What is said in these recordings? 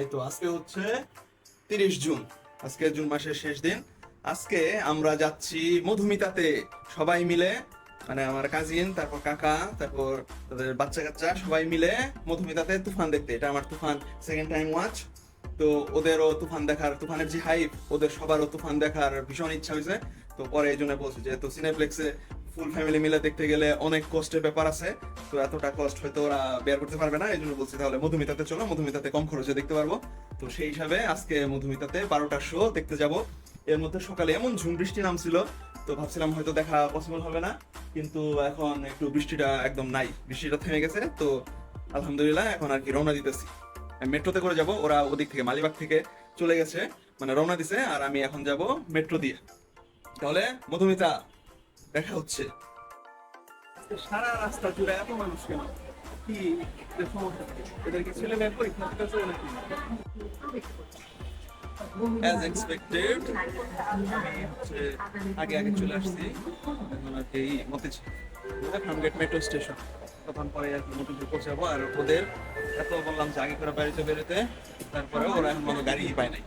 এই তো, আজকে হচ্ছে তিরিশ জুন। আজকে জুন মাসের শেষ দিন। আজকে আমরা যাচ্ছি মধুমিতাতে, সবাই মিলে মানে আমার কাজিন তারপর কাকা, তারপর তাদের বাচ্চা কাচ্চা সবাই মিলে মধুমিতাতে তুফান দেখতে। এটা আমার তুফান সেকেন্ড টাইম ওয়াচ তো ওদেরও তুফান দেখার, তুফানের যে হাইপ ওদের সবারও তুফান দেখার ভীষণ ইচ্ছা হয়েছে। তো পরে এই জন্য বলছি যেহেতু সিনেপ্লেক্সে ফুল ফ্যামিলি মিলে দেখতে গেলে অনেক কষ্টের ব্যাপার আছে। তো এতটা কষ্ট হয়তো ওরা বের করতে পারবে না এই জন্য বলছি তাহলে মধুমিতাতে চলো, মধুমিতাতে কম খরচে দেখতে পারব। তো সেই হিসাবে আজকে মধুমিতাতে বারোটার শো দেখতে যাব। এর মধ্যে সকালে এমন ঝুম বৃষ্টি নামছিল, তো ভাবছিলাম হয়তো দেখা পসিবল হবে না, কিন্তু এখন একটু বৃষ্টিটা একদম নাই, বৃষ্টিটা থেমে গেছে, তো আলহামদুলিল্লাহ এখন আর কি রওনা দিতেছি। মেট্রোতে করে যাব, ওরা ওদিক থেকে মালিবাগ থেকে চলে গেছে মানে রওনা দিছে, আর আমি এখন যাব মেট্রো দিয়ে। তাহলে মধুমিতা দেখা হচ্ছে। সারা রাস্তা জুড়ে এত মানুষ কেন? কি সমস্যা? এদের কি ছেলে মেয়ে পরীক্ষা দিতেছে নাকি? অ্যাজ এক্সপেক্টেড আগে আগে চলে আসছি। এখন আর কি মতিঝি খামগেট মেট্রো স্টেশন তখন পরে আর কি মতিঝি পৌঁছাবো। আর ওদের এত বললাম যে আগে করে বাড়িতে বেরোতে তারপরে ওরা এখন মতো গাড়ি পায় নাই।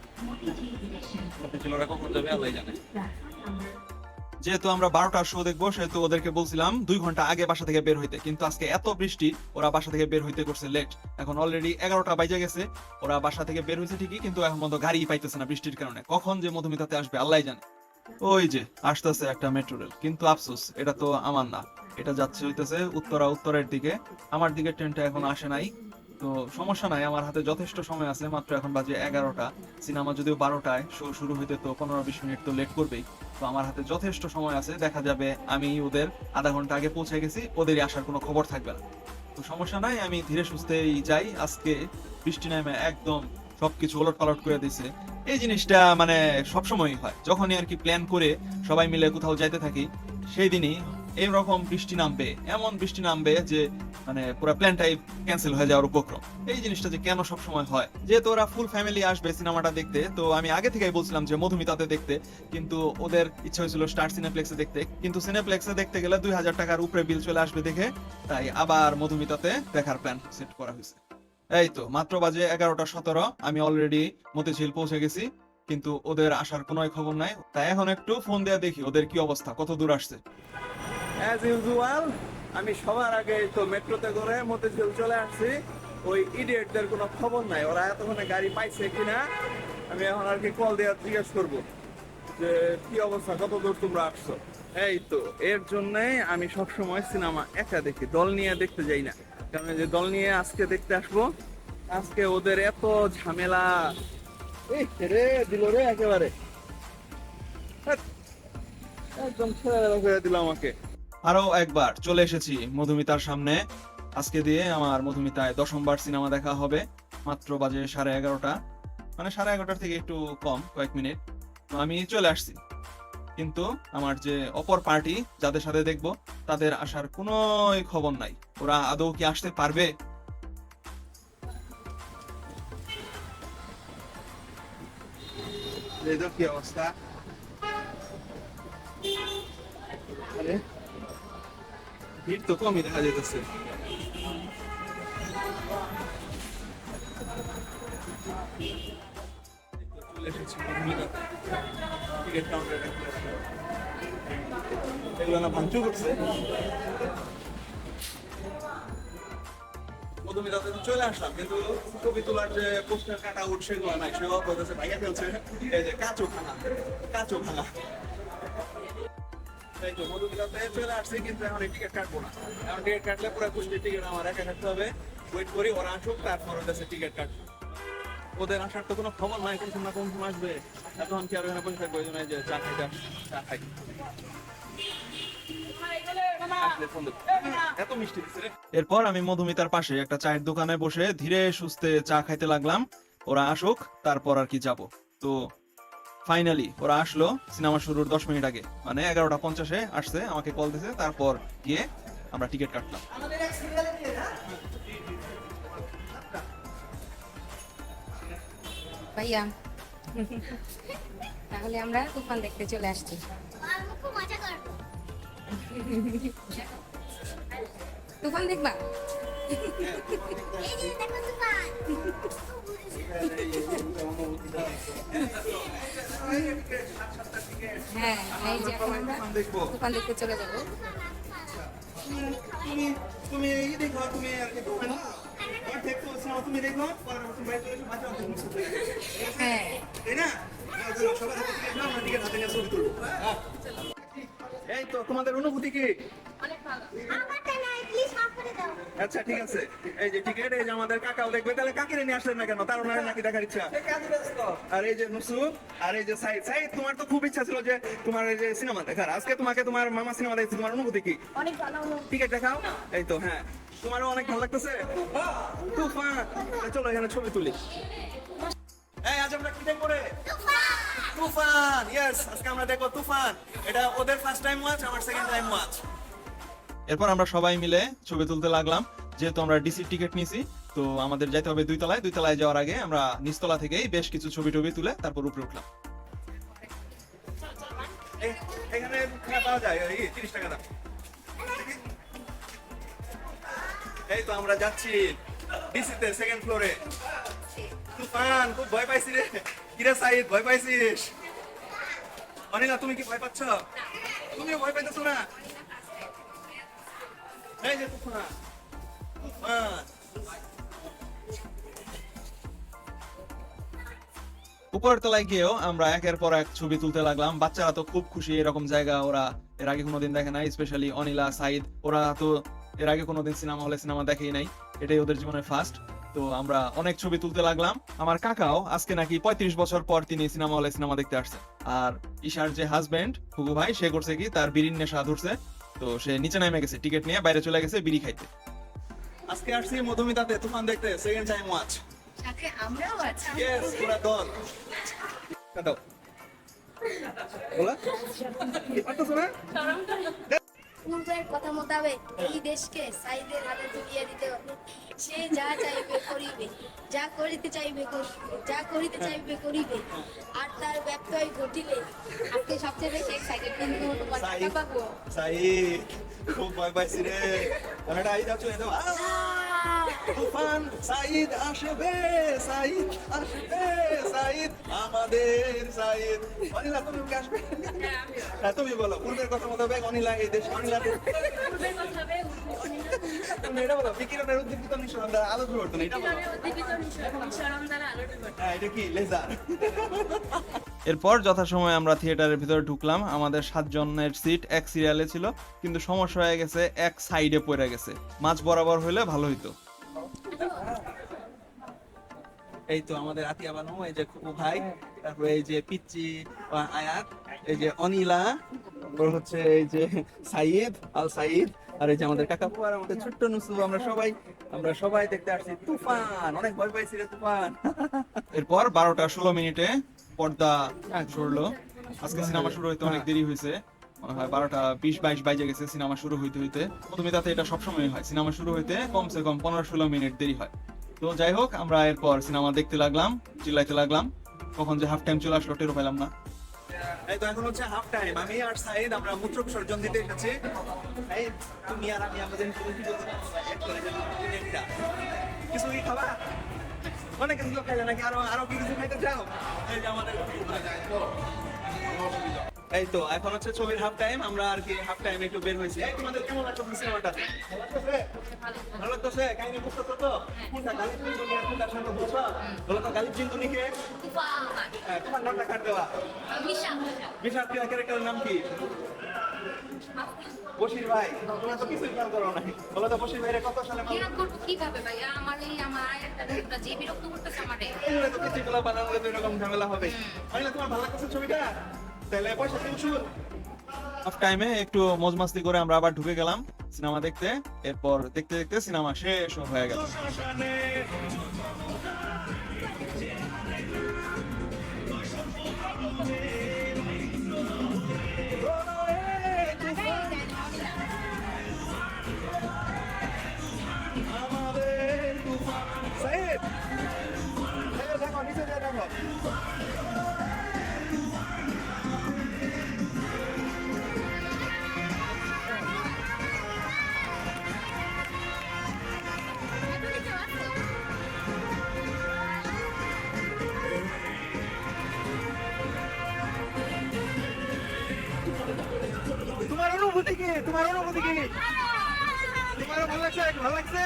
মতিঝিল ওরা কখন যাবে আল্লাহ জানে। যেহেতু আমরা বারোটার শো দেখব, সেহেতু ওদেরকে বলছিলাম দুই ঘণ্টা আগে বাসা থেকে বের হইতে। কিন্তু আজকে এত বৃষ্টি, ওরা বাসা থেকে বের হইতে করছে লেট এখন অলরেডি এগারোটা বাজে গেছে, ওরা বাসা থেকে বের হয়েছে ঠিকই, কিন্তু এখন মতো গাড়ি পাইতেছে না বৃষ্টির কারণে। কখন যে মধুমিতাতে আসবে আল্লাহ জানে। ওই যে, আসতেছে একটা মেট্রো রেল কিন্তু আফসোস, এটা তো আমার না। এটা যাচ্ছে হইতেছে উত্তরা উত্তরের দিকে। আমার দিকে ট্রেনটা এখন আসে নাই। তো সমস্যা নাই, আমার হাতে যথেষ্ট সময় আছে, মাত্র এখন বাজে এগারোটা, সিনেমা যদিও বারোটায়, শো শুরু হইতে তো পনেরো বিশ মিনিট তো লেট করবেই। তো আমার হাতে যথেষ্ট সময় আছে, দেখা যাবে আমি ওদের আধা ঘণ্টা আগে পৌঁছে গেছি, ওদেরই আসার কোনো খবর থাকবে না। তো সমস্যা নাই, আমি ধীরে সুস্থেই যাই, আজকে বৃষ্টি নামে একদম সবকিছু ওলট পালট করে দিছে। এই জিনিসটা মানে সবসময়ই হয়, যখনই আর কি প্ল্যান করে সবাই মিলে কোথাও যাইতে থাকি, সেই দিনই এইরকম বৃষ্টি নামবে, এমন বৃষ্টি নামবে যে মানে পুরো প্ল্যানটাই ক্যান্সেল হয়ে যাওয়ার উপক্রম। এই জিনিসটা যে কেন সব সময় হয়? যেহেতু ওরা ফুল ফ্যামিলি আসবে সিনেমাটা দেখতে, তো আমি আগে থেকেই বলছিলাম যে মধুমিতাতে দেখতে, কিন্তু ওদের ইচ্ছা হয়েছিল স্টার সিনেপ্লেক্সে দেখতে। কিন্তু সিনেপ্লেক্সে দেখতে গেলে দুই হাজার টাকার উপরে বিল চলে আসবে দেখে, তাই আবার মধুমিতাতে দেখার প্ল্যান সেট করা হয়েছে। এই তো, মাত্র বাজে এগারোটা সতেরো, আমি অলরেডি মতিঝিল পৌঁছে গেছি, কিন্তু ওদের আসার কোনো খবর নাই। তাই এখন একটু ফোন দিয়ে দেখি ওদের কি অবস্থা, কত দূর আসছে। অ্যাজ ইউজুয়াল আমি সবার আগে তো মেট্রোতে করে মতিঝিল চলে আসছি। ওই ইডিয়েটদের কোনো খবর নাই। ওরা এতক্ষণে গাড়ি পাইছে কিনা, আমি এখন আর কি কল দেওয়ার জিজ্ঞেস করব যে, কি অবস্থা? কত দূর তোমরা আসছো? এই তো, এর জন্যই আমি সব সময় সিনেমা একা দেখি, দল নিয়ে দেখতে যাই না। কারণ যে দল নিয়ে আজকে দেখতে আসব, আজকে ওদের এত ঝামেলা। এই রে, দিল রে একেবারে। একদম ছেড়ে করে দিল আমাকে। আরও একবার চলে এসেছি মধুমিতার সামনে। আজকে দিয়ে আমার মধুমিতায় দশমবার সিনেমা দেখা হবে, মাত্র বাজে সাড়ে এগারোটা। মানে সাড়ে এগারোটার থেকে একটু কম, কয়েক মিনিট। আমি চলে আসছি। কিন্তু আমার যে অপর পার্টি যাদের সাথে দেখব, তাদের আসার কোনো খবর নাই। ওরা আদৌ কি আসতে পারবে? কি অবস্থা? ভিড় তো কমই দেখা যেতেছে এগুলো না ভাঙচুর করছে মধুমিতাতে তো চলে আসলাম, কিন্তু ছবি তোলার যে পোস্টার কাটা উঠ সেগুলো নাই, সেগুলো বলতেছে ভাইয়া ফেলছে। কাঁচো খানা কাঁচো খানা এই তো মধুমিতাতে চলে আসছি কিন্তু এখন টিকিট কাটবো না। এখন টিকিট কাটলে পুরো কুষ্টির টিকিট আমার একা কাটতে হবে। ওয়েট করি ওরা আসুক তারপর ওদের টিকিট কাটবো। ওদের আসার তো কোনো খবর নাই কোন সময় কোন সময় আসবে। এখন কি আর ওখানে বসে থাকব ওই যে চা খাইতে চা খাই। আসলে ফোন দেবো। এত মিষ্টি এরপর আমি মধুমিতার পাশে একটা চায়ের দোকানে বসে ধীরে সুস্থে চা খাইতে লাগলাম। ওরা আসুক তারপর আর কি যাব। তো ফাইনালি ওরা আসলো সিনেমা শুরুর দশ মিনিট আগে। মানে এগারোটা পঞ্চাশে আসছে আমাকে কল দিছে তারপর গিয়ে আমরা টিকিট কাটলাম। ভাইয়া তাহলে আমরা তুফান দেখতে চলে আসছি। খুব মজা করব তুফান। দেখবা হ্যাঁ এই যে এখন আমরা দেখতে চলে যাব। তুমি তুমি এই দেখো তুমি আর কি সিনেমা তুমি দেখো হ্যাঁ। তাই না। এই তো তোমাদের অনুভূতি কি? আমারটা নাই আচ্ছা ঠিক আছে। এই যে টিকিট এই যে আমাদের কাকাও দেখবে তাহলে কাকিরে নিয়ে আসলেন না কেন? তার ওনার নাকি দেখার ইচ্ছা। আর এই যে নুসু আর এই যে সাইদ। সাইদ তোমার তো খুব ইচ্ছা ছিল যে তোমার এই যে সিনেমা দেখার। আজকে তোমাকে তোমার মামা সিনেমা দেখছে তোমার অনুভূতি কি? অনেক ভালো টিকিট দেখাও? এই তো হ্যাঁ। তোমারও অনেক ভালো লাগতেছে? তুফান! চলো এখানে ছবি তুলি। এই আজ আমরা কি দেখব রে? তুফান! ইয়েস আজকে আমরা দেখব তুফান। এটা ওদের ফার্স্ট টাইম ওয়াচ আমার সেকেন্ড টাইম ওয়াচ এরপর আমরা সবাই মিলে ছবি তুলতে লাগলাম। যেহেতু আমরা ডিসি টিকিট নিছি, তো আমাদের যাইতে হবে দুই তলায়। দুই তলায় যাওয়ার আগে আমরা নিচতলা থেকেই বেশ কিছু ছবি টবি তুলে তারপর উপরে উঠলাম। এই তো আমরা যাচ্ছি ডিসিতে সেকেন্ড ফ্লোরে খুব ভয় পাইছি রে। কিরে সাইদ, ভয় পাইছিস? অনিলা, তুমি কি ভয় পাচ্ছ? তুমিও ভয় পাইতেছো না? এই যে তুফান উপরের তলায় গিয়েও আমরা একের পর এক ছবি তুলতে লাগলাম। বাচ্চারা তো খুব খুশি এরকম জায়গা, ওরা এর আগে কোনোদিন দেখে নাই স্পেশালি অনিলা সাইদ ওরা তো এর আগে কোনোদিন সিনেমা হলে সিনেমা দেখেই নাই। এটাই ওদের জীবনের ফার্স্ট তো আমরা অনেক ছবি তুলতে লাগলাম। আমার কাকাও আজকে নাকি পঁয়ত্রিশ বছর পর তিনি সিনেমা হলে সিনেমা দেখতে আসছে। আর ঈশার যে হাজবেন্ড হুগু ভাই, সে করছে কি, তার বিড়ির নেশা ধরছে। তো সে নিচে নেমে গেছে টিকিট নিয়ে বাইরে চলে গেছে বিড়ি খাইতে। আজকে আসছি মধুমিতাতে তুফান দেখতে সেকেন্ড টাইম ওয়াচ সাথে আমরাও আছি। यस পুরা দল। কাটাও বলা। কি পারতেছো না কথা মোতাবেক এই দেশকে সাইদের হাতে তুলিয়ে দিতে হবে। সে যা চাইবে করিবে যা করিতে চাইবে করিবে যা করিতে চাইবে করিবে আর তার ব্যত্যয় ঘটিলে আজকে সবচেয়ে বেশি এক্সাইটেড কিন্তু তোমার টাকা পাবো? সাইদ খুব ভয় পাইছি রে। ওনাটা আই যাচ্ছ এতো তুফান সাইদ আসবে সাইদ আসবে, সাইদ আমাদের সাইদ। অনিলা, তুমি কি আসবে? হ্যাঁ তুমি বলো পূর্বের কথা মোতাবেক অনিলা, এই দেশ অনিলা এটা বলো, বিকিরণের হ্যাঁ এরপর যথাসময়ে আমরা থিয়েটারের ভিতরে ঢুকলাম। আমাদের সাতজনের সিট এক সিরিয়ালে ছিল, কিন্তু সমস্যা হয়ে গেছে, এক সাইডে পড়ে গেছে। মাঝ বরাবর হইলে ভালো হইতো। এই তো আমাদের আতিয়া বানু, এই যে খুবু ভাই, তারপরে এই যে পিচ্চি আয়াত, এই যে অনিলা, তারপর হচ্ছে এই যে সাইদ আল সাইদ আর এই যে আমাদের কাকাপু আর আমাদের ছোট্ট নুসু আমরা সবাই আমরা সবাই দেখতে আসছি। তুফান, অনেক ভয় পাইছি রে তুফান। এরপর বারোটা ষোলো মিনিটে পর্দা সরলো। আজকে সিনেমা শুরু হইতে অনেক দেরি হয়েছে মনে হয় বারোটা বিশ, বাইশ বাইজে গেছে সিনেমা শুরু হইতে হইতে। প্রথমে তাতে এটা সবসময় হয়। সিনেমা শুরু হইতে কমসে কম পনেরো ষোলো মিনিট দেরি হয়। তো যাই হোক, আমরা এরপর সিনেমা দেখতে লাগলাম, চিল্লাইতে লাগলাম। কখন যে হাফ টাইম চলে আসলো, টেরও পেলাম না। এই তো এখন হচ্ছে হাফ টাইম আমি আর সাইদ, আমরা মূত্র বিসর্জন দিতে এসেছি। এই, তুমি আর আমি আমাদের কিছু কি খাবা? অনেক কিছু খাইলে নাকি আরও আরও কিছু খাইতে চাও? এই যে আমাদের এই তো এখন হচ্ছে ছবির হাফ টাইম আমরা আর কি হাফ টাইম একটু বের হয়েছি। এই, তোমাদের কেমন লাগছে সিনেমাটা? ভালো লাগতেছে? ভালো কাহিনী বুঝতেছো তো? কোনটা গালিব জিন্দুনি আর কোনটা শান্ত বুঝছ বলো তো গালিব জিন্দুনিকে? হ্যাঁ, তোমার নামটা কাট দেওয়া? বিশাল ক্যারেক্টারের নাম কি? বশির ভাই। তোমরা তো কিছুই খেয়াল করো নাই। বলো তো বশির ভাইরে কত সালে মারলো? করব কীভাবে ভাইয়া আমার এই আমার আয়াতটা যে বিরক্ত করতেছে আমারে। এগুলো তো কিছু গুলো বানালে তো এরকম ঝামেলা হবে। তাহলে তোমার ভালো লাগছে ছবিটা? টাইমে একটু মজ মাস্তি করে আমরা আবার ঢুকে গেলাম সিনেমা দেখতে। এরপর দেখতে দেখতে সিনেমা শেষ হয়ে গেল। আমাদের তুফান। সাইদ। দেখো নিচে দেখো। তোমার না ওদিকে তোমার ভালো লাগছে ভালো লাগছে?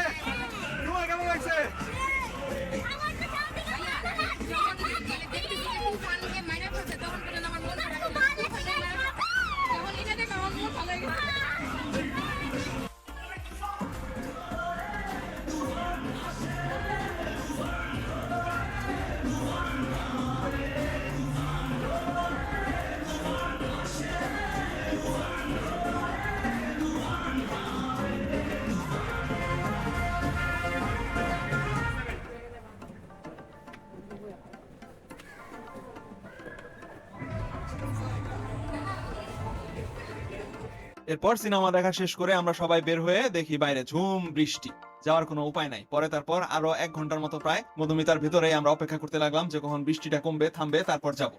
এরপর সিনেমা দেখা শেষ করে আমরা সবাই বের হয়ে দেখি বাইরে ঝুম, বৃষ্টি। যাওয়ার কোনো উপায় নাই। পরে তারপর আরও এক ঘণ্টার মতো প্রায় মধুমিতার ভিতরে আমরা অপেক্ষা করতে লাগলাম যে কখন বৃষ্টিটা কমবে, থামবে, তারপর যাব।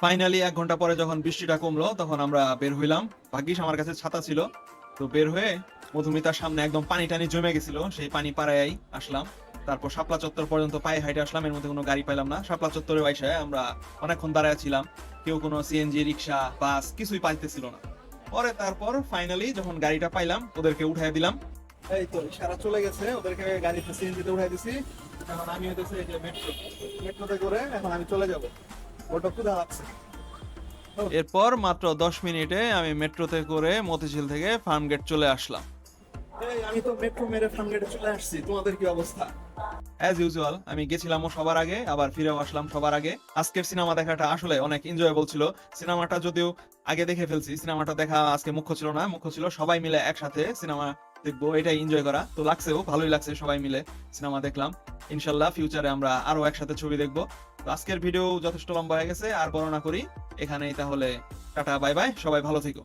ফাইনালি এক ঘণ্টা পরে যখন বৃষ্টিটা কমলো, তখন আমরা বের হইলাম। ভাগ্যিস আমার কাছে ছাতা ছিল। তো বের হয়ে মধুমিতার সামনে একদম পানি টানি জমে গেছিল। সেই পানি পাড়ায় আসলাম। তারপর শাপলা চত্বর পর্যন্ত পায়ে হাইটে আসলাম। এর মধ্যে কোনো গাড়ি পাইলাম না। শাপলা চত্বরে বাইসে আমরা অনেকক্ষণ দাঁড়ায় ছিলাম। কেউ কোনো সিএনজি রিক্সা, বাস কিছুই পাইতেছিল না। পরে তারপর ফাইনালি যখন গাড়িটা পাইলাম ওদেরকে উঠাই দিলাম। এই তো সারা চলে গেছে ওদেরকে গাড়িতে সিএনজিতে উঠাই দিছি। এখন আমি হইতেছে এই যে মেট্রো মেট্রোতে করে এখন আমি চলে যাব। ওটা ক্ষুধা লাগছে। এরপর মাত্র দশ মিনিটে আমি মেট্রোতে করে মতিঝিল থেকে ফার্ম গেট চলে আসলাম। এই আমি তো মেট্রো মেরে ফার্ম গেটে চলে আসছি। তোমাদের কি অবস্থা? অ্যাজ ইউজুয়াল আমি গেছিলাম সবার আগে, আবার ফিরেও আসলাম সবার আগে। আজকের সিনেমা দেখাটা আসলে অনেক এনজয়েবল ছিল। সিনেমাটা যদিও আগে দেখে ফেলছি, সিনেমাটা দেখা আজকে মুখ্য ছিল না, মুখ্য ছিল সবাই মিলে একসাথে সিনেমা দেখব, এটাই এনজয় করা। তো লাগছেও, ভালোই লাগছে সবাই মিলে সিনেমা দেখলাম। ইনশাল্লাহ ফিউচারে আমরা আরও একসাথে ছবি দেখব। তো আজকের ভিডিও যথেষ্ট লম্বা হয়ে গেছে, আর বর্ণনা করি এখানেই তাহলে। টাটা বাই বাই সবাই ভালো থেকো।